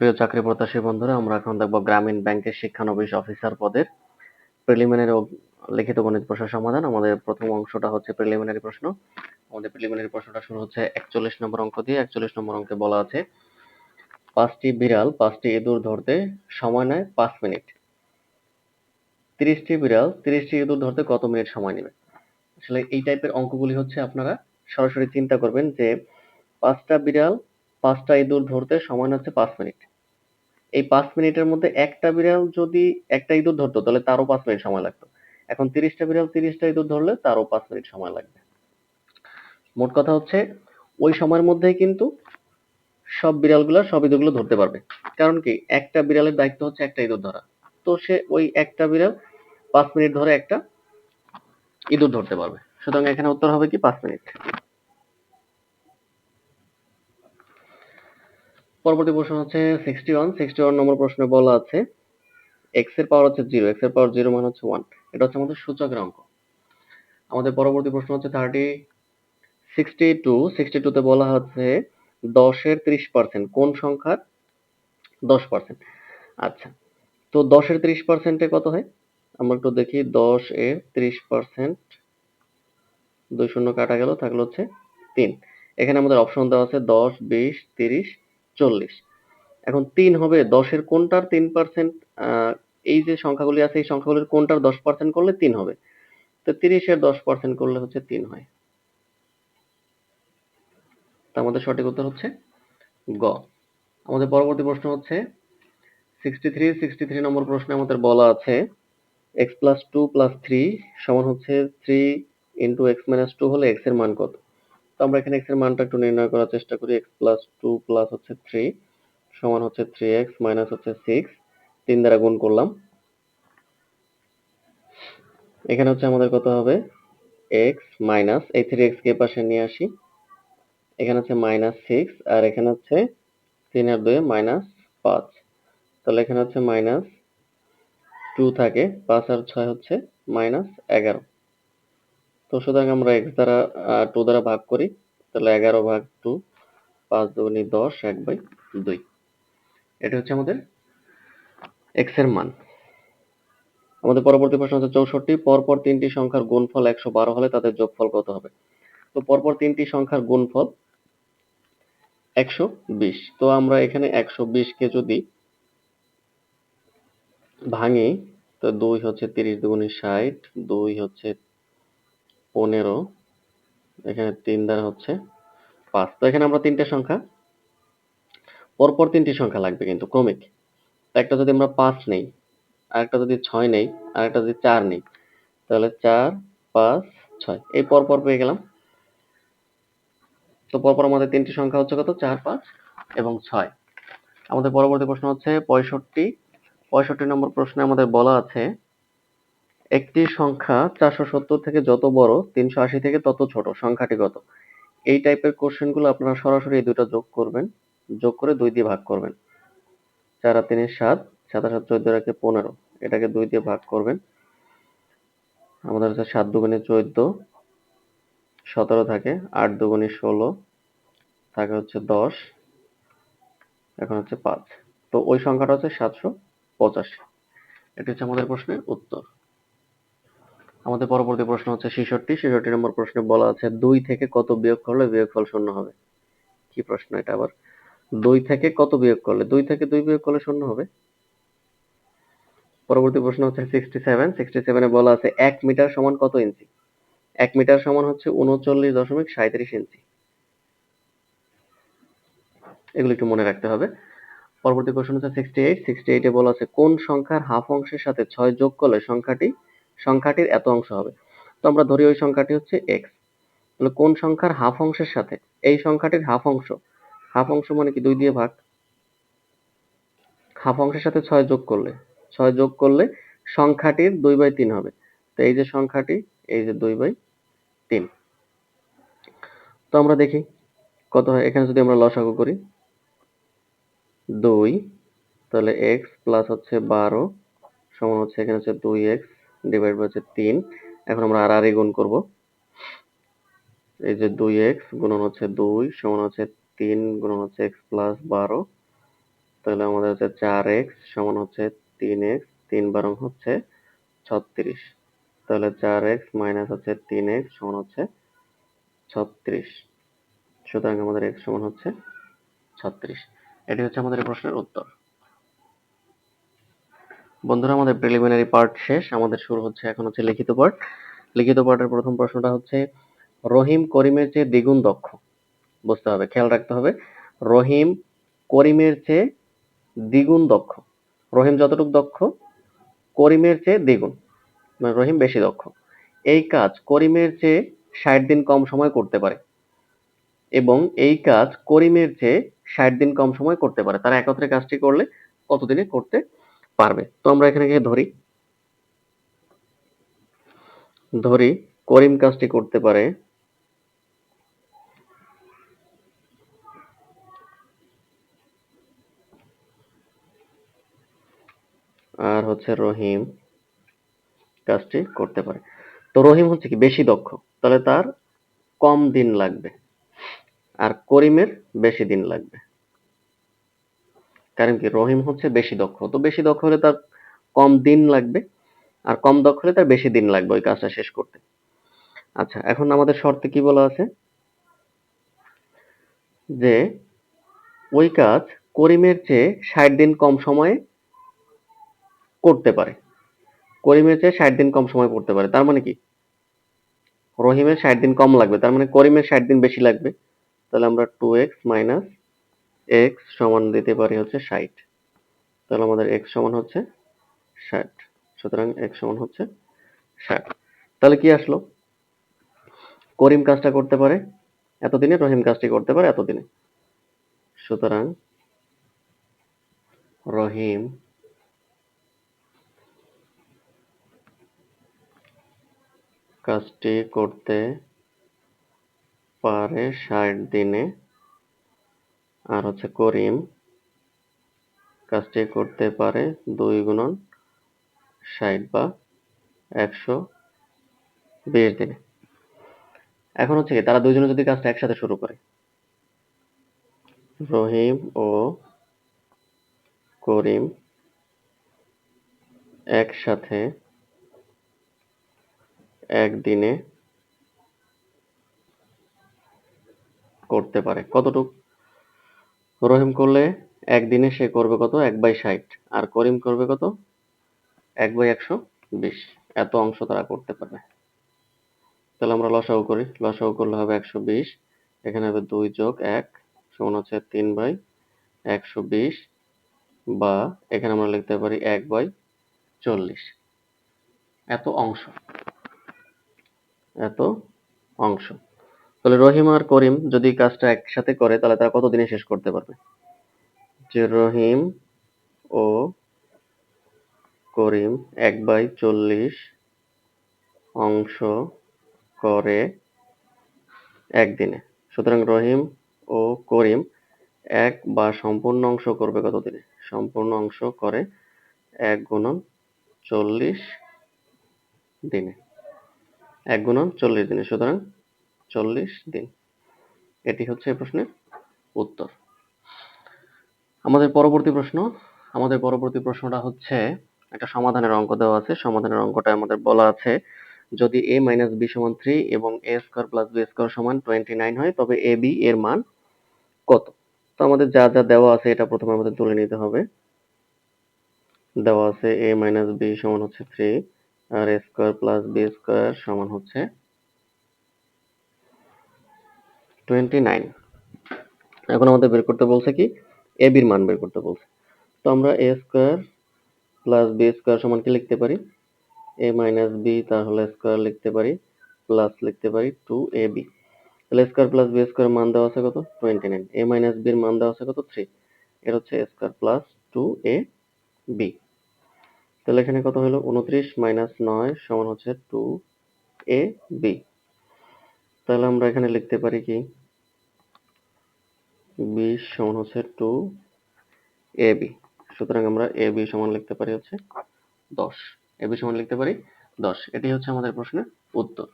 প্রিয় চাকরি প্রত্যাশী বন্ধুরা, আমরা এখন দেখব গ্রামীণ ব্যাংকের শিক্ষানবিশ অফিসার পদের প্রিলিমিনারি লিখিত গণিত প্রশ্ন সমাধান। আমাদের প্রথম অংশটা হচ্ছে প্রিলিমিনারি প্রশ্ন। আমাদের প্রিলিমিনারি প্রশ্নটা শুরু হচ্ছে একচল্লিশ নম্বর অঙ্ক দিয়ে। একচল্লিশ নম্বর অঙ্কে বলা আছে, পাঁচটি বিড়াল, পাঁচটি ইঁদুর ধরতে সময় নেয় পাঁচ মিনিট। তিরিশটি বিড়াল, তিরিশটি ইঁদুর ধরতে কত মিনিট সময় নেবে? আসলে এই টাইপের অঙ্কগুলি হচ্ছে আপনারা সরাসরি চিন্তা করবেন যে পাঁচটা বিড়াল, পাঁচটা ইঁদুর ধরতে সময় হচ্ছে পাঁচ মিনিট। এই পাঁচ মিনিটের মধ্যে একটা বিড়াল যদি একটা ইঁদুর ধরতো, তাহলে তারও পাঁচ মিনিট সময় লাগতো। এখন তিরিশটা বিড়াল, তিরিশটা ইঁদুর ধরলে তারও পাঁচ মিনিট সময় লাগবে। মোট কথা হচ্ছে, ওই সময়ের মধ্যেই কিন্তু সব বিড়ালগুলো, সব ইঁদুরগুলো ধরতে পারবে। কারণ কি, একটা বিড়ালের দায়িত্ব হচ্ছে একটা ইঁদুর ধরা। তো সে ওই একটা বিড়াল পাঁচ মিনিট ধরে একটা ইঁদুর ধরতে পারবে। সুতরাং এখানে উত্তর হবে কি, পাঁচ মিনিট। পরবর্তী প্রশ্ন হচ্ছে sixty one sixty one number প্রশ্নে বলা আছে এক্সের পাওয়ার হচ্ছে জিরো এক্সের পাওয়ার জিরো মানে হচ্ছে ওয়ান এটা হচ্ছে আমাদের সূচকের অঙ্ক। আমাদের পরবর্তী প্রশ্ন হচ্ছে থার্টি সিক্সটি টু সিক্সটি টুতে বলা হচ্ছে দশের ত্রিশ পার্সেন্ট কোন সংখ্যার? দশ পার্সেন্ট আচ্ছা তো দশের ত্রিশ পার্সেন্টে কত হয়? আমরা একটু দেখি দশ এর ত্রিশ পার্সেন্ট দুই শূন্য কাটা গেল, থাকল হচ্ছে তিন। এখানে আমাদের অপশন দেওয়া আছে দশ, বিশ, তিরিশ চল্লিশ। এখন তিন হবে দশের কোনটার তিন পার্সেন্ট এই যে সংখ্যাগুলি আছে, এই সংখ্যাগুলির কোনটার দশ পার্সেন্ট করলে তিন হবে? তো তিরিশের দশ পার্সেন্ট করলে হচ্ছে তিন হয়। তা আমাদের সঠিক উত্তর হচ্ছে গ। আমাদের পরবর্তী প্রশ্ন হচ্ছে sixty three sixty three number প্রশ্নে আমাদের বলা আছে X plus two plus three সমান হচ্ছে three into X minus two হলে এক্সের মান কত? তো আমরা এখানে এক্সের মানটা একটু নির্ণয় করার চেষ্টা করি এক্স প্লাস টু প্লাস হচ্ছে থ্রি সমান হচ্ছে থ্রি এক্স মাইনাস হচ্ছে সিক্স তিন দ্বারা গুণ করলাম। এখানে হচ্ছে আমাদের কত হবে? এক্স মাইনাস এই থ্রি এক্স কে পাশে নিয়ে আসি। এখানে হচ্ছে মাইনাস সিক্স আর এখানে হচ্ছে তিন আর দুই মাইনাস পাঁচ। তাহলে এখানে হচ্ছে মাইনাস টু থাকে, পাঁচ আর ছয় হচ্ছে মাইনাস এগারো। তো সুতরাং আমরা এক্স দ্বারা টু দ্বারা ভাগ করি। তাহলে এগারো ভাগ টু পাঁচ দুগুণী দশ, এক বাই দুই। এটা হচ্ছে আমাদের এক্সের মান। আমাদের পরবর্তী প্রশ্ন হচ্ছে চৌষট্টি, পরপর তিনটি সংখ্যার গুণফল একশো বারো হলে তাদের যোগফল কত হবে? তো পরপর তিনটি সংখ্যার গুণফল একশো বিশ। তো আমরা এখানে একশো বিশকে যদি ভাঙি, তো দুই হচ্ছে তিরিশ দুগুণী ষাট, দুই হচ্ছে পনেরো, এখানে তিন দ্বারা হচ্ছে পাঁচ। তো এখানে আমরা তিনটে সংখ্যা, পরপর তিনটি সংখ্যা লাগবে কিন্তু ক্রমিক। একটা যদি আমরা পাঁচ নেই, আরেকটা যদি ছয় নেই, আরেকটা যদি চার নেই, তাহলে চার, পাঁচ, ছয়। এই পরপর পেয়ে গেলাম। তো পরপর আমাদের তিনটি সংখ্যা হচ্ছে কত? চার, পাঁচ এবং ছয়। আমাদের পরবর্তী প্রশ্ন হচ্ছে পঁয়ষট্টি। পঁয়ষট্টি নম্বর প্রশ্নে আমাদের বলা আছে একটি সংখ্যা চারশো সত্তর থেকে যত বড়, তিনশো আশি থেকে তত ছোট সংখ্যাটি কত এই টাইপের কোশ্চেনগুলো আপনারা সরাসরি এই দুটো যোগ করবেন, যোগ করে দুই দিয়ে ভাগ করবেন। চার আর তিনের সাত সাত সাত চোদ্দ রাখে পনেরো, এটাকে দুই দিয়ে ভাগ করবেন। আমাদের হচ্ছে সাত দুগুণে চোদ্দ, সতেরো থাকে, আট দুগুণে ষোলো থাকে হচ্ছে দশ, এখন হচ্ছে পাঁচ। তো ওই সংখ্যাটা হচ্ছে সাতশো পঁচাশি। এটা হচ্ছে আমাদের প্রশ্নের উত্তর। আমাদের পরবর্তী প্রশ্ন হচ্ছে ছেষট্টি। ছেষট্টি নম্বর প্রশ্নে বলা আছে, দুই থেকে কত বিয়োগ করলে বিয়োগফল শূন্য হবে? কি প্রশ্ন এটা আবার? দুই থেকে কত বিয়োগ করলে? দুই থেকে দুই বিয়োগ করলে শূন্য হবে? পরবর্তী প্রশ্ন হচ্ছে সিক্সটি সেভেন সিক্সটি সেভেনে বলা আছে, এক মিটার সমান কত ইঞ্চি? এক মিটার সমান হচ্ছে উনচল্লিশ দশমিক সাঁত্রিশ ইঞ্চি। এগুলো একটু মনে রাখতে হবে। পরবর্তী প্রশ্ন হচ্ছে সিক্সটি এইট সিক্সটি এইটে বলা আছে, কোন সংখ্যার হাফ অংশের সাথে ছয় যোগ করলে সংখ্যাটি সংখ্যাটির এত অংশ হবে। তো আমরা ধরি ওই সংখ্যাটি হচ্ছে এক্স তাহলে কোন সংখ্যার হাফ অংশের সাথে? এই সংখ্যাটির হাফ অংশ। হাফ অংশ মানে কি? দুই দিয়ে ভাগ। হাফ অংশের সাথে ছয় যোগ করলে। ছয় যোগ করলে সংখ্যাটির দুই বাই তিন হবে। তো এই যে সংখ্যাটি, এই যে দুই বাই তিন। তো আমরা দেখি কত হয়। এখানে যদি আমরা লসাগু করি, দুই, তাহলে এক্স প্লাস হচ্ছে বারো, সমান হচ্ছে এখানে হচ্ছে দুই এক্স ডিভাইড বাই হচ্ছে তিন। এখন আমরা আর আর গুণ করব। এই যে দুই এক্স গুণন হচ্ছে দুই সমান হচ্ছে তিন গুণন হচ্ছে এক্স প্লাস বারো। তাহলে আমাদের হচ্ছে চার এক্স সমান হচ্ছে তিন এক্স, তিন বারং হচ্ছে ছত্রিশ। তাহলে চার এক্স মাইনাস হচ্ছে তিন এক্স সমান হচ্ছে ছত্রিশ। সুতরাং আমাদের এক্স সমান হচ্ছে ছত্রিশ। এটি হচ্ছে আমাদের প্রশ্নের উত্তর। বন্ধুরা, আমাদের প্রিলিমিনারি পার্ট শেষ। আমাদের শুরু হচ্ছে এখন হচ্ছে লিখিত পার্ট লিখিত পার্টের প্রথম প্রশ্নটা হচ্ছে, রহিম করিমের চেয়ে দ্বিগুণ দক্ষ। বুঝতে হবে, খেয়াল রাখতে হবে। রহিম করিমের চেয়ে দ্বিগুণ দক্ষ। রহিম যতটুকু দক্ষ, করিমের চেয়ে দ্বিগুণ। মানে রহিম বেশি দক্ষ। এই কাজ করিমের চেয়ে ষাট দিন কম সময় করতে পারে। এবং এই কাজ করিমের চেয়ে ষাট দিন কম সময় করতে পারে। তারা একত্রে কাজটি করলে কতদিনে করতে পারবে। তো আমরা এখানে গিয়ে ধরি। ধরি, করিম কাজটি করতে পারে। আর হচ্ছে রহিম কাজটি করতে পারে। তো রহিম হচ্ছে কি? বেশি দক্ষ। তাহলে তার কম দিন লাগবে। আর করিমের বেশি দিন লাগবে। কারণ কি, রহিম হচ্ছে বেশি দক্ষ। তো বেশি দক্ষ হলে তার কম দিন লাগবে আর কম দক্ষ হলে তার বেশি দিন লাগবে ওই কাজটা শেষ করতে। আচ্ছা এখন আমাদের শর্তে কি বলা আছে? যে ওই কাজ করিমের চেয়ে ষাট দিন কম সময়ে করতে পারে। করিমের চেয়ে ষাট দিন কম সময় করতে পারে। তার মানে কি? রহিমের ষাট দিন কম লাগবে। তার মানে করিমের ষাট দিন বেশি লাগবে। তাহলে আমরা টু এক্স মাইনাস এক্স সমান দিতে পারি হচ্ছে ষাট। তাহলে আমাদের এক্স সমান হচ্ছে ষাট। সুতরাং এক্স সমান হচ্ছে ষাট। তাহলে কি আসলো? করিম কাজটা করতে পারে এতদিনে, রহিম কাজটি করতে পারে এতদিনে। সুতরাং রহিম কাজটি করতে পারে ষাট দিনে। আর হচ্ছে করিম কাজটি করতে পারে দুই গুণন ষাট বা একশো বিশ দিনে। এখন হচ্ছে কি, তারা দুইজনে যদি কাজটা একসাথে শুরু করে। রহিম ও করিম একসাথে একদিনে করতে পারে। কতটুক? রহিম করলে একদিনে সে করবে কত? এক বাই ষাট। আর করিম করবে কত? এক বাই একশো বিশ। এত অংশ তারা করতে পারবে। তাহলে আমরা লসাগু করি। লসাগু করলে হবে একশো বিশ। এখানে হবে দুই যোগ এক সমান হচ্ছে তিন বাই একশো বিশ বা এখানে আমরা লিখতে পারি এক বাই চল্লিশ। এত অংশ। এত অংশ। তাহলে রহিম আর করিম যদি কাজটা একসাথে করে, তাহলে তারা কত দিনে শেষ করতে পারবে? যে রহিম ও করিম এক বাই চল্লিশ অংশ করে একদিনে। সুতরাং রহিম ও করিম এক বা সম্পূর্ণ অংশ করবে কতদিনে? সম্পূর্ণ অংশ করে এক গুণন চল্লিশ দিনে। এক গুণন চল্লিশ দিনে। সুতরাং চল্লিশ দিন। এটি হচ্ছে প্রশ্নের উত্তর। আমাদের পরবর্তী প্রশ্ন, আমাদের পরবর্তী প্রশ্নটা হচ্ছে, একটা সমাধানের অঙ্ক দেওয়া আছে। সমাধানের অঙ্কটা আমাদের বলা আছে, যদি এ মাইনাস বি সমান থ্রি এবং A square plus B square সমান টোয়েন্টি নাইন হয়, তবে এ বি এর মান কত? তো আমাদের যা যা দেওয়া আছে, এটা প্রথমে আমাদের তুলে নিতে হবে। দেওয়া আছে এ মাইনাস বি সমান হচ্ছে three R A square plus B square সমান হচ্ছে টোয়েন্টি নাইন এখন আমাদের বের করতে বলছে কি? এ বির মান বের করতে বলছে। তো আমরা A square plus B square সমান কি লিখতে পারি? এ মাইনাস বি তাহলে স্কোয়ার লিখতে পারি প্লাস লিখতে পারি টু এ বি তাহলে স্কোয়ার প্লাস বি স্কোয়ার মান দেওয়া আছে কত? টোয়েন্টি নাইন এ মাইনাস বির মান দেওয়া আছে কত? থ্রি এর হচ্ছে square plus two A B তাহলে এখানে কত হলো? উনত্রিশ মাইনাস নয় সমান হচ্ছে টু এ বি তাহলে আমরা এখানে লিখতে পারি কি? বিশ সমান হচ্ছে টু এ বি সুতরাং আমরা এ বি সমান লিখতে পারি হচ্ছে দশ। এ বি সমান লিখতে পারি দশ। এটি হচ্ছে আমাদের প্রশ্নের উত্তর।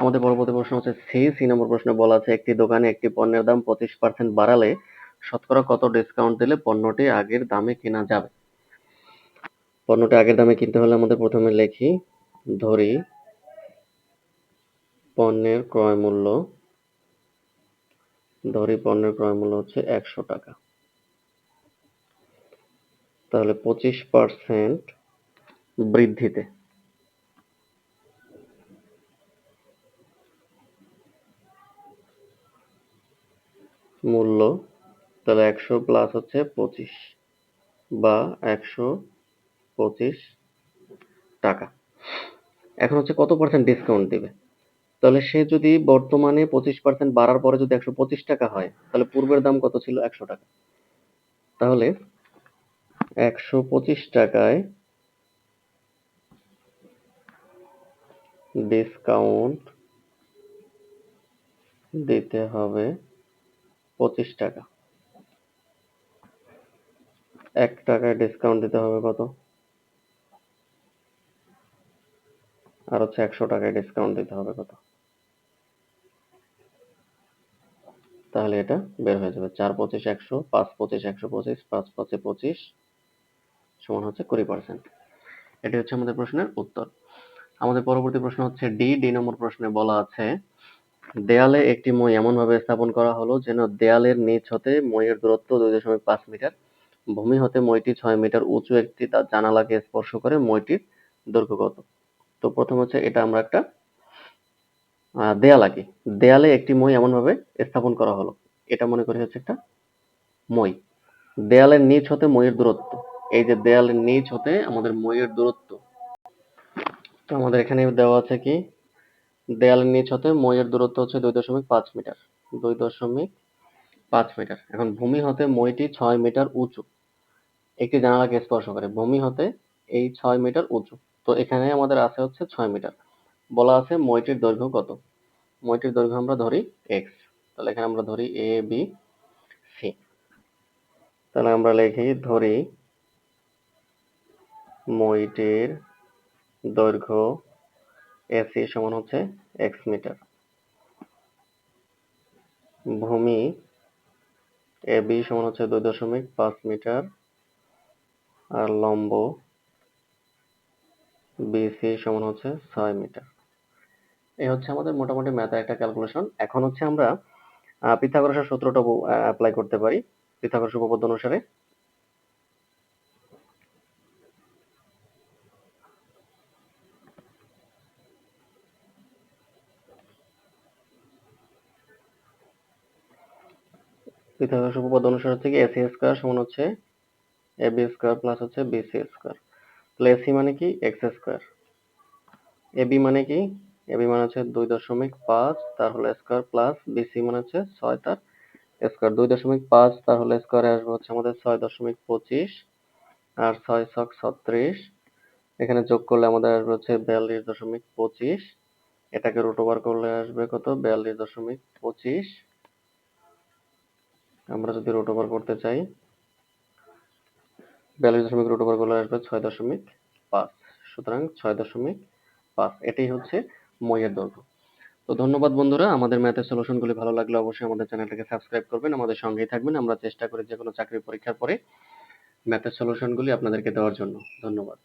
আমাদের পরবর্তী প্রশ্ন হচ্ছে সি সি নম্বর প্রশ্নে বলা আছে, একটি দোকানে একটি পণ্যের দাম পঁচিশ পার্সেন্ট বাড়ালে শতকরা কত ডিসকাউন্ট দিলে পণ্যটি আগের দামে কেনা যাবে? পণ্যটি আগের দামে কিনতে হলে আমাদের প্রথমে লিখি, ধরি, পণ্যের ক্রয় মূল্য ধরি পণ্যের ক্রয় মূল্য হচ্ছে একশো টাকা। তাহলে পঁচিশ পার্সেন্ট বৃদ্ধিতে। মূল্য তাহলে একশো প্লাস হচ্ছে পঁচিশ বা একশো পঁচিশ টাকা। এখন হচ্ছে কত পার্সেন্ট ডিসকাউন্ট দিবে? তাহলে সে যদি বর্তমানে পঁচিশ পার্সেন্ট বাড়ার পরে যদি একশো পঁচিশ টাকা হয়, তাহলে পূর্বের দাম কত ছিল? একশো টাকা। তাহলে একশো পঁচিশ টাকায় ডিসকাউন্ট দিতে হবে পঁচিশ টাকা। এক টাকায় ডিসকাউন্ট দিতে হবে কত? আর হচ্ছে একশো টাকায় ডিসকাউন্ট দিতে হবে কত? তাহলে এটা বের হয়ে যাবে। চার পঁচিশ একশো, পাঁচ পঁচিশ একশো পঁচিশ, পাঁচ পাঁচে পঁচিশ সমান হচ্ছে কুড়ি পার্সেন্ট এটি হচ্ছে আমাদের প্রশ্নের উত্তর। আমাদের পরবর্তী প্রশ্ন হচ্ছে ডি। ডি নম্বর প্রশ্নে বলা আছে, দেয়ালে একটি মই এমনভাবে স্থাপন করা হলো যেন দেয়ালের নিচ হতে মইয়ের দূরত্ব দুই দশমিক পাঁচ মিটার, ভূমি হতে মইটি ছয় মিটার উঁচু একটি তার জানালাকে স্পর্শ করে মইটির দৈর্ঘ্য কত? তো প্রথম হচ্ছে এটা আমরা একটা দেয়াল আঁকি দেয়ালে একটি মই এমনভাবে স্থাপন করা হলো। এটা মনে করি হচ্ছে একটা মই। দেয়ালের নিচ হতে মইয়ের দূরত্ব। এই যে দেয়ালের নিচ হতে আমাদের মইয়ের দূরত্ব। তো আমাদের এখানে দেওয়া আছে কি, দেয়ালের নিচ হতে মইয়ের দূরত্ব হচ্ছে দুই দশমিক পাঁচ মিটার। দুই দশমিক পাঁচ মিটার। এখন ভূমি হতে মইটি ছয় মিটার উঁচু। একটি জানালাকে স্পর্শ করে। ভূমি হতে এই ছয় মিটার উঁচু। তো এখানে আমাদের আছে হচ্ছে ছয় মিটার। বলা আছে মইটির দৈর্ঘ্য কত? মইটির দৈর্ঘ্য আমরা ধরি এক্স তাহলে এখানে আমরা ধরি এ বি সি তাহলে আমরা লিখি, ধরি মইটির দৈর্ঘ্য এসি সমান হচ্ছে এক্স মিটার। ভূমি এ বি সমান হচ্ছে দুই দশমিক পাঁচ মিটার। আর লম্ব বিসি সমান হচ্ছে ছয় মিটার। এই হচ্ছে আমাদের মোটামুটি ম্যাথের একটা ক্যালকুলেশন এখন হচ্ছে আমরা পিথাগোরাসের সূত্রটা অ্যাপ্লাই করতে পারি, পিথাগোরাস উপপাদ্য অনুসারে। পিথাগোরাস উপপাদ্য অনুসারে হচ্ছে কি এসি স্কয়ার সমান হচ্ছে এ বি স্কয়ার প্লাস হচ্ছে বিসি স্কয়ার তাহলে এসি মানে কি? এক্স স্কয়ার এ বি মানে কি? এ বি মানে হচ্ছে দুই দশমিক পাঁচ তার হলো স্কয়ার প্লাস বিসি মানে হচ্ছে ছয় তার স্কয়ার দুই দশমিক পাঁচ তার হলো স্কয়ারে আসবে হচ্ছে আমাদের ছয় দশমিক পঁচিশ আর ছয় ছক ছত্রিশ। এখানে যোগ করলে আমাদের আসবে হচ্ছে বিয়াল্লিশ দশমিক পঁচিশ। এটাকে রুট ওভার করলে আসবে কত? বিয়াল্লিশ দশমিক পঁচিশ। আমরা যদি রুট ওভার করতে চাই, বিয়াল্লিশ দশমিক রুট ওভার করলে আসবে ছয় দশমিক পাঁচ। সুতরাং ছয় দশমিক পাঁচ, এটাই হচ্ছে মইয়ের দৈর্ঘ্য তো ধন্যবাদ বন্ধুরা, আমাদের ম্যাথের সলিউশন গুলি ভালো লাগলে অবশ্যই আমাদের চ্যানেলটাকে সাবস্ক্রাইব করবেন, আমাদের সঙ্গেই থাকবেন। আমরা চেষ্টা করি যে কোনো চাকরির পরীক্ষার পরে ম্যাথের সলিউশন গুলি আপনাদেরকে দেওয়ার জন্য। ধন্যবাদ।